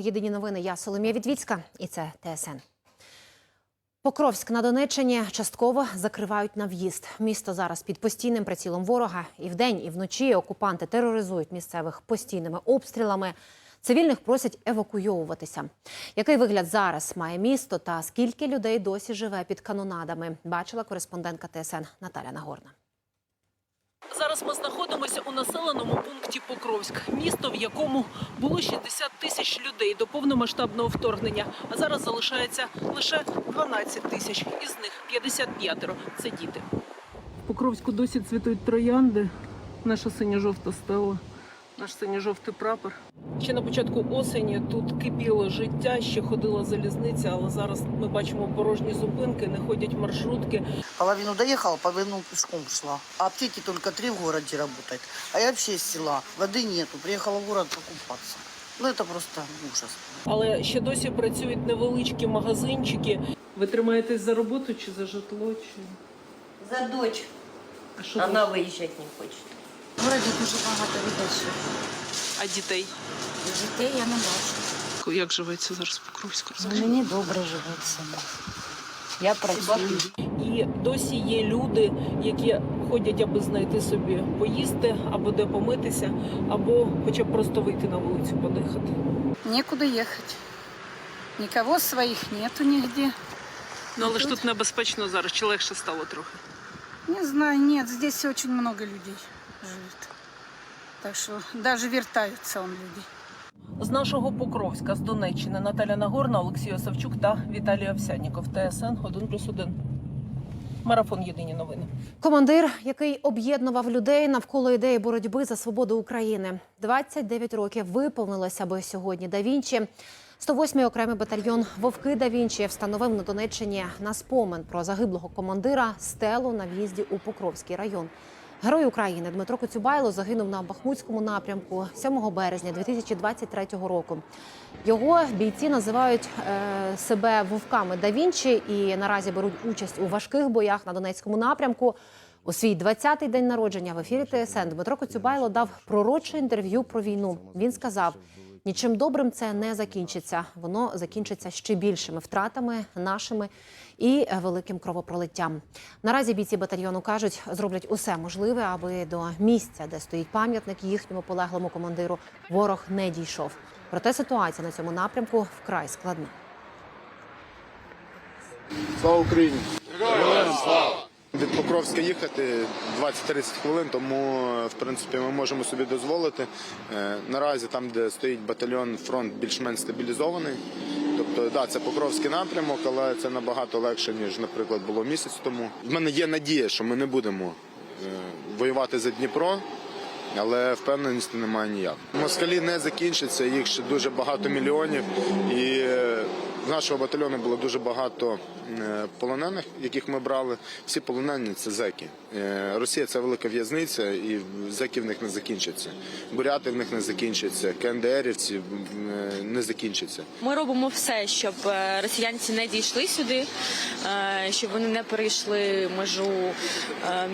Єдині новини. Я Соломія Відвіцька, і це ТСН. Покровськ на Донеччині частково закривають на в'їзд. Місто зараз під постійним прицілом ворога. І вдень, і вночі окупанти тероризують місцевих постійними обстрілами. Цивільних просять евакуйовуватися. Який вигляд зараз має місто та скільки людей досі живе під канонадами? Бачила кореспондентка ТСН Наталя Нагорна. Зараз ми знаходимося у населеному пункті Покровськ, місто, в якому було 60 тисяч людей до повномасштабного вторгнення. А зараз залишається лише 12 тисяч, із них 55 – це діти. В Покровську досі цвітуть троянди. Наша синьо-жовта стела, наш синьо-жовтий прапор. Ще на початку осені тут кипіло життя, ще ходила залізниця, але зараз ми бачимо порожні зупинки, не ходять маршрутки. Половину доехала, половину пешком шла. А аптеки только три в городе работают. А я вообще из села. Воды нету. Приехала в город покупаться. Ну, это просто ужас. Але ще досі працюють невеличкі магазинчики. Ви тримаєтесь за роботу чи за житло? Чи За дочь. а що Она виїжджати не хоче. В городі дуже багато людей. а дітей? Дітей я не бачу. Як живеться зараз в Покровську? Мені добре живеться. Я працюю. І досі є люди, які ходять, аби знайти собі поїсти, або де помитися, або хоча б просто вийти на вулицю подихати. Некуда ехать. Никого своих нету нигде. Ну але ж тут небезпечно зараз, чи легше стало трохи. Не знаю, нет, здесь очень много людей живет. Так что даже вертаются он люди. З нашого Покровська, з Донеччини, Наталя Нагорна, Олексій Осавчук та Віталій Овсяніков. ТСН 1+,1. Марафон Єдині новини. Командир, який об'єднував людей навколо ідеї боротьби за свободу України. 29 років виповнилося би сьогодні. Да Вінчі. 108-й окремий батальйон Вовки Да Вінчі встановив на Донеччині на спомин про загиблого командира стелу на в'їзді у Покровський район. Герой України Дмитро Коцюбайло загинув на Бахмутському напрямку 7 березня 2023 року. Його бійці називають е, себе вовками да Вінчі і наразі беруть участь у важких боях на Донецькому напрямку. У свій 20-й день народження в ефірі ТСН Дмитро Коцюбайло дав пророче інтерв'ю про війну. Він сказав: нічим добрим це не закінчиться. Воно закінчиться ще більшими втратами нашими і е, великим кровопролиттям. Наразі бійці батальйону кажуть, зроблять усе можливе, аби до місця, де стоїть пам'ятник їхньому полеглому командиру, ворог не дійшов. Проте ситуація на цьому напрямку вкрай складна. Слава Україні! Героям слава! Від Покровська їхати 20-30 хвилин, тому в принципі ми можемо собі дозволити. Е, Наразі там, де стоїть батальйон, фронт більш-менш стабілізований. Тобто, да, це Покровський напрямок, але це набагато легше, ніж, наприклад, було місяць тому. В мене є надія, що ми не будемо е, воювати за Дніпро. Але впевненості немає ніяк. Москалі не закінчаться, їх ще дуже багато мільйонів. І е, з нашого батальйону було дуже багато е, полонених, яких ми брали. Всі полонені це зеки. Е, Росія це велика в'язниця, і зеки в них не закінчаться. Буряти в них не закінчаться, КНДРівці е, не закінчаться. Ми робимо все, щоб е, росіянці не дійшли сюди, щоб вони не перейшли межу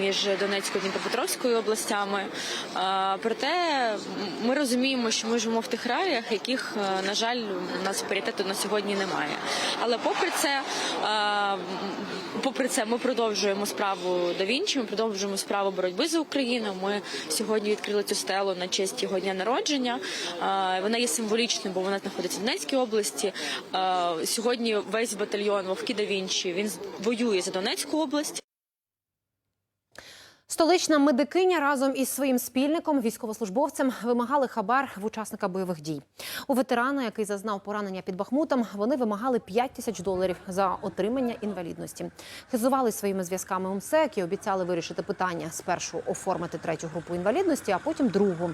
між Донецькою і Дніпропетровською областями. Проте ми розуміємо, що ми живемо в тих реаліях, яких, на жаль, у нас паритету на сьогодні немає. Але попри це, попри це, ми продовжуємо справу до Вінчі, ми продовжуємо справу боротьби за Україну. Ми сьогодні відкрили цю стелу на честь його дня народження. Вона є символічною, бо вона знаходиться в Донецькій області. Сьогодні весь батальйон Вовки да Вінчі він воює за Донецьку область. Столична медикиня разом із своїм спільником, військовослужбовцем, вимагали хабар в учасника бойових дій. У ветерана, який зазнав поранення під Бахмутом, вони вимагали 5 тисяч доларів за отримання інвалідності. Хизували своїми зв'язками МСЕК і обіцяли вирішити питання спершу оформити третю групу інвалідності, а потім другу.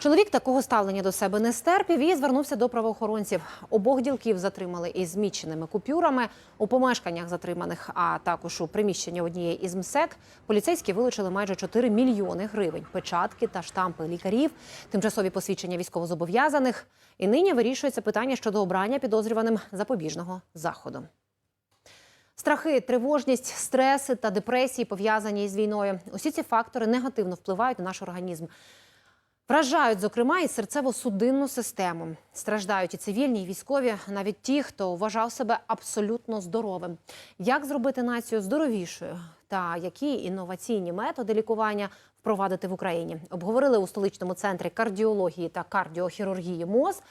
Чоловік такого ставлення до себе не стерпів і звернувся до правоохоронців. Обох ділків затримали із зміченими купюрами у помешканнях затриманих, а також у приміщенні однієї із МСЕК. Поліцейські вилучили майже 4 мільйони гривень, печатки та штампи лікарів, тимчасові посвідчення військовозобов'язаних. І нині вирішується питання щодо обрання підозрюваним запобіжного заходу. Страхи, тривожність, стреси та депресії пов'язані із війною. Усі ці фактори негативно впливають на наш організм. Вражають, зокрема, і серцево-судинну систему. Страждають і цивільні, і військові, навіть ті, хто вважав себе абсолютно здоровим. Як зробити націю здоровішою та які інноваційні методи лікування впровадити в Україні? Обговорили у столичному центрі кардіології та кардіохірургії МОЗ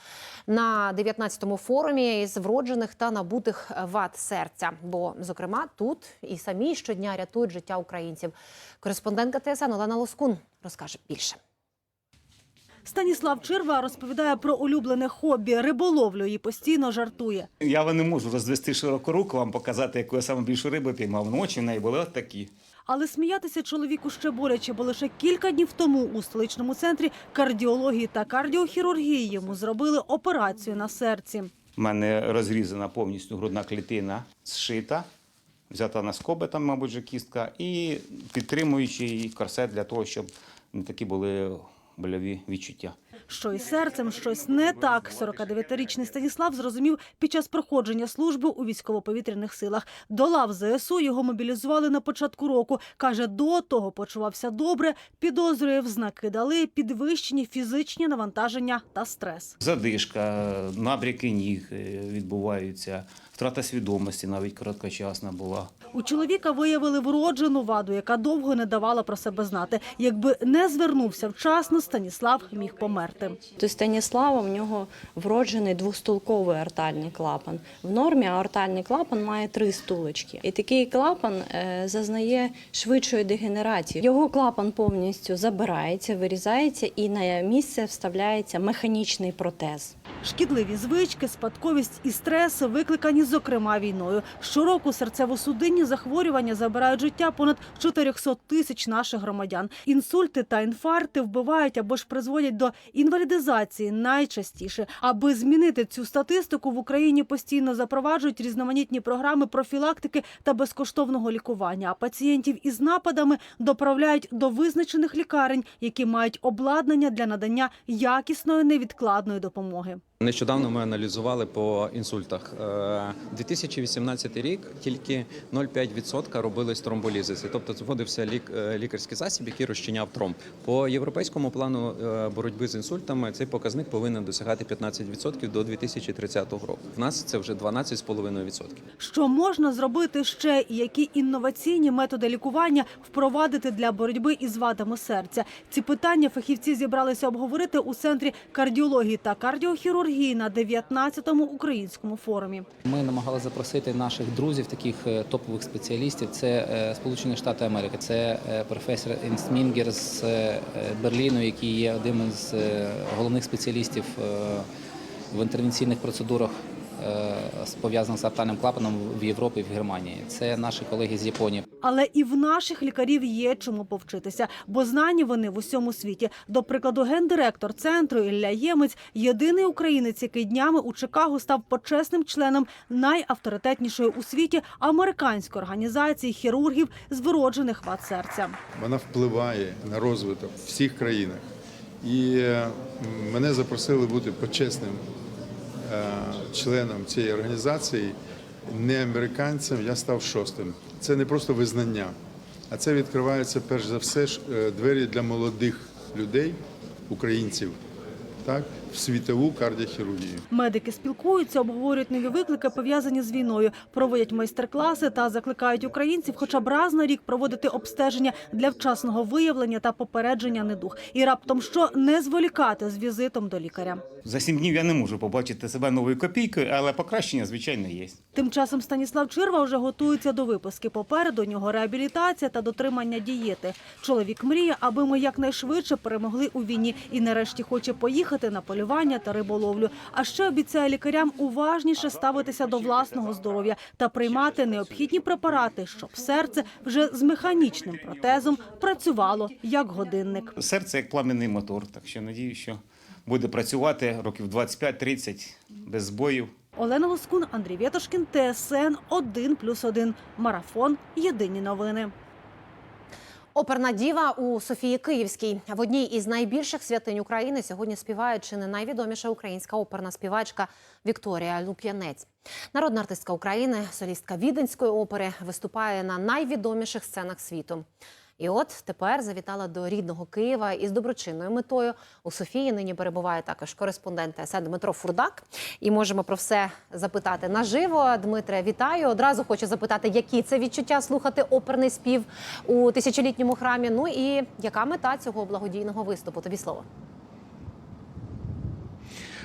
на 19-му форумі із вроджених та набутих вад серця. Бо, зокрема, тут і самі щодня рятують життя українців. Кореспондентка ТСН Олена Лоскун розкаже більше. Станіслав Черва розповідає про улюблене хобі риболовлю і постійно жартує. Я не можу розвести широку руку, вам показати, яку я саме більшу рибу піймав. Ну, очі в неї були от такі. Але сміятися чоловіку ще боляче, бо лише кілька днів тому у столичному центрі кардіології та кардіохірургії йому зробили операцію на серці. У мене розрізана повністю грудна клітина, зшита, взята на скоби, там, мабуть, же кістка, і підтримуючий корсет для того, щоб не такі були больові відчуття. Що із серцем щось не так. 49-річний Станіслав зрозумів під час проходження служби у військово-повітряних силах. До лав ЗСУ його мобілізували на початку року. Каже, до того почувався добре, підозрює, в знаки дали підвищені фізичні навантаження та стрес. Задишка, набряки ніг е, відбуваються, втрата свідомості навіть короткочасна була. У чоловіка виявили вроджену ваду, яка довго не давала про себе знати. Якби не звернувся вчасно, Станіслав міг померти. То Станіслава в нього вроджений двостулковий артальний клапан. В нормі аортальний клапан має три стулочки. І такий клапан е, зазнає швидшої дегенерації. Його клапан повністю забирається, вирізається і на місце вставляється механічний протез. Шкідливі звички, спадковість і стреси викликані, зокрема, війною. Щороку серцево-судинні захворювання забирають життя понад 400 тисяч наших громадян. Інсульти та інфаркти вбивають або ж призводять до інвалідизації найчастіше. Аби змінити цю статистику, в Україні постійно запроваджують різноманітні програми профілактики та безкоштовного лікування. А пацієнтів із нападами доправляють до визначених лікарень, які мають обладнання для надання якісної невідкладної допомоги. Нещодавно ми аналізували по інсультах. Е, 2018 рік тільки 0,5% робились тромболізиси, тобто вводився лік, е, лікарський засіб, який розчиняв тромб. По європейському плану е, боротьби з інсультами цей показник повинен досягати 15% до 2030 року. В нас це вже 12,5%. Що можна зробити ще і які інноваційні методи лікування впровадити для боротьби із вадами серця? Ці питання фахівці зібралися обговорити у центрі кардіології та кардіохірургії на 19-му українському форумі. Ми намагалися запросити наших друзів, таких е, топових спеціалістів. Це е, Сполучені Штати Америки, це е, професор Інстмінгер з Берліну, який є одним е, головних спеціалістів в інтервенційних процедурах. Е, з- Пов'язаних з артальним клапаном в Європі і в Германії. Це наші колеги з Японії. Але і в наших лікарів є чому повчитися, бо знані вони в усьому світі. До прикладу, гендиректор центру Ілля Ємець єдиний українець, який днями у Чикаго став почесним членом найавторитетнішої у світі американської організації хірургів з вироджених вад серця. Вона впливає на розвиток всіх країнах. І е, мене запросили бути почесним членом цієї організації. Не американцем, я став шостим. Це не просто визнання, а це відкривається перш за все е, двері для молодих людей, українців, так, в світову кардіохірургію. Медики спілкуються, обговорюють нові виклики, пов'язані з війною, проводять майстер-класи та закликають українців хоча б раз на рік проводити обстеження для вчасного виявлення та попередження недуг. І раптом що не зволікати з візитом до лікаря. За сім днів я не можу побачити себе новою копійкою, але покращення, звичайно, є. Тим часом Станіслав Чирва вже готується до виписки. Попереду нього реабілітація та дотримання дієти. Чоловік мріє, аби ми якнайшвидше перемогли у війні і нарешті хоче поїхати на полювання та риболовлю. А ще обіцяє лікарям уважніше ставитися до власного здоров'я та приймати необхідні препарати, щоб серце вже з механічним протезом працювало як годинник. Серце як пламенний мотор, так що надію, що буде працювати років 25-30 без збоїв. Олена Лоскун, Андрій Вєтошкін, ТСН 1+,1. Марафон. Єдині новини. Оперна діва у Софії Київській в одній із найбільших святинь України сьогодні співає чи не найвідоміша українська оперна співачка Вікторія Луп'янець. Народна артистка України, солістка Віденської опери, виступає на найвідоміших сценах світу. І от тепер завітала до рідного Києва із доброчинною метою. У Софії нині перебуває також кореспондент ТСН Дмитро Фурдак. І можемо про все запитати наживо. Дмитре, вітаю. Одразу хочу запитати, які це відчуття слухати оперний спів у тисячолітньому храмі. Ну і яка мета цього благодійного виступу? Тобі слово.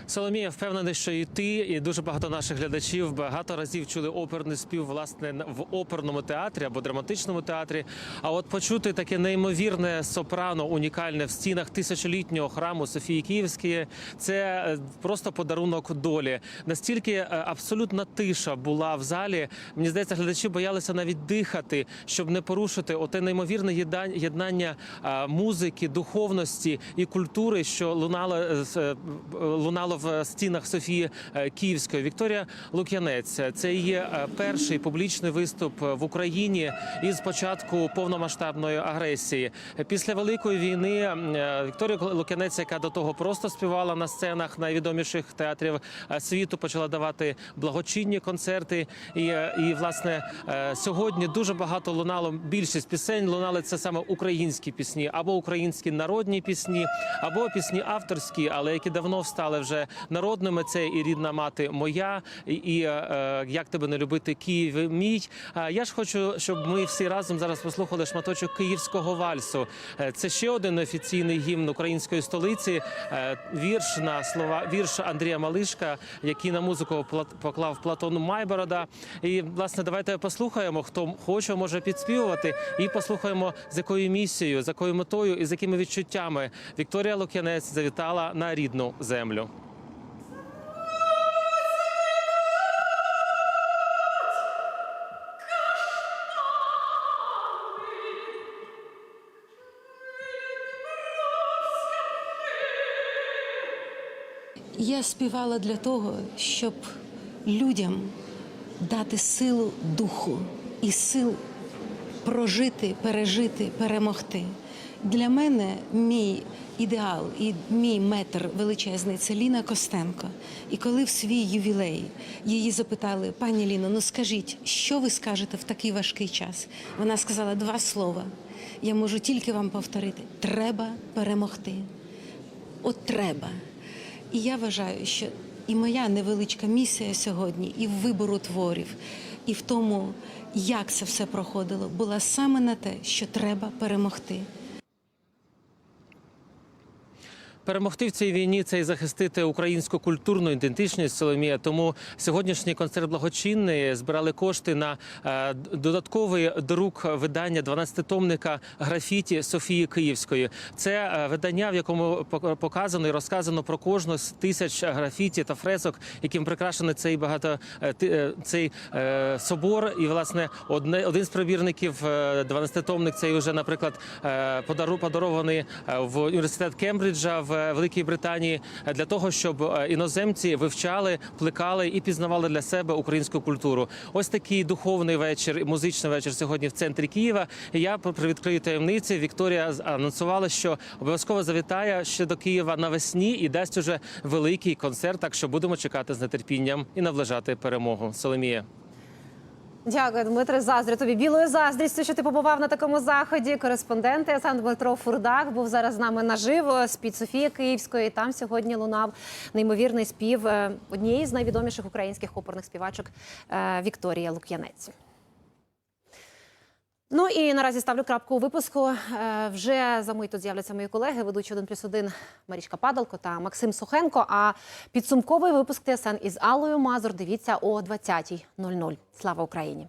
Соломія, впевнений, що і ти, і дуже багато наших глядачів багато разів чули оперний спів власне в оперному театрі або драматичному театрі. А от почути таке неймовірне сопрано, унікальне в стінах тисячолітнього храму Софії Київської, це е, просто подарунок долі. Настільки е, абсолютна тиша була в залі. Мені здається, глядачі боялися навіть дихати, щоб не порушити оте неймовірне єднання музики, духовності і культури, що лунало е, в стінах Софії е, Київської. Вікторія Лук'янець. Це є е, перший публічний виступ в Україні із початку повномасштабної агресії. Після великої війни е, Вікторія Лук'янець, яка до того просто співала на сценах найвідоміших театрів світу, почала давати благочинні концерти. І, і власне сьогодні дуже багато лунало. Більшість пісень лунали це саме українські пісні, або українські народні пісні, або пісні авторські, але які давно стали вже народними. Це і рідна мати моя, і, і е, як тебе не любити, Київ мій. Я ж хочу, щоб ми всі разом зараз послухали шматочок київського вальсу. Е, Це ще один офіційний гімн української столиці. Е, Вірш на слова вірш Андрія Малишка, який на музику поклав Платон Майборода. І власне давайте послухаємо, хто хоче, може підспівувати, і послухаємо з якою місією, з якою метою і з якими відчуттями Вікторія Лук'янець завітала на рідну землю. Я співала для того, щоб людям дати силу духу і сил прожити, пережити, перемогти. Для мене мій ідеал і мій метр величезний це Ліна Костенко. І коли в свій ювілей її запитали, пані Ліно, ну скажіть, що ви скажете в такий важкий час? Вона сказала два слова. Я можу тільки вам повторити: треба перемогти. От треба. І я вважаю, що і моя невеличка місія сьогодні, і в вибору творів, і в тому, як це все проходило, була саме на те, що треба перемогти. Перемогти в цій війні це і захистити українську культурну ідентичність Соломія. Тому сьогоднішній концерт благочинний збирали кошти на е, додатковий друк видання 12-томника графіті Софії Київської. Це е, видання, в якому пок- показано і розказано про кожну з тисяч графіті та фресок, яким прикрашений цей багато е, цей собор. І власне одне один з прибірників е, 12-томник цей вже, наприклад, подару подарований в університет Кембриджа в Великій Британії для того, щоб е, іноземці вивчали, плекали і пізнавали для себе українську культуру. Ось такий духовний вечір, музичний вечір сьогодні в центрі Києва. Я привідкрию таємниці. Вікторія анонсувала, що обов'язково завітає ще до Києва навесні і дасть уже великий концерт. Так що будемо чекати з нетерпінням і наближати перемогу. Соломія. Дякую, Дмитре. Заздрю тобі білою заздрістю, що ти побував на такому заході. Кореспондент ТСН Дмитро Фурдак був зараз з нами наживо з під Софії Київської. Там сьогодні лунав неймовірний спів е, однієї з найвідоміших українських опорних співачок е, Вікторія Лук'янець. Ну і наразі ставлю крапку у випуску. Е, Вже за мить тут з'являться мої колеги, ведучі 1 плюс 1 Марічка Падалко та Максим Сухенко. А підсумковий випуск ТСН із Аллою Мазур дивіться о 20.00. Слава Україні!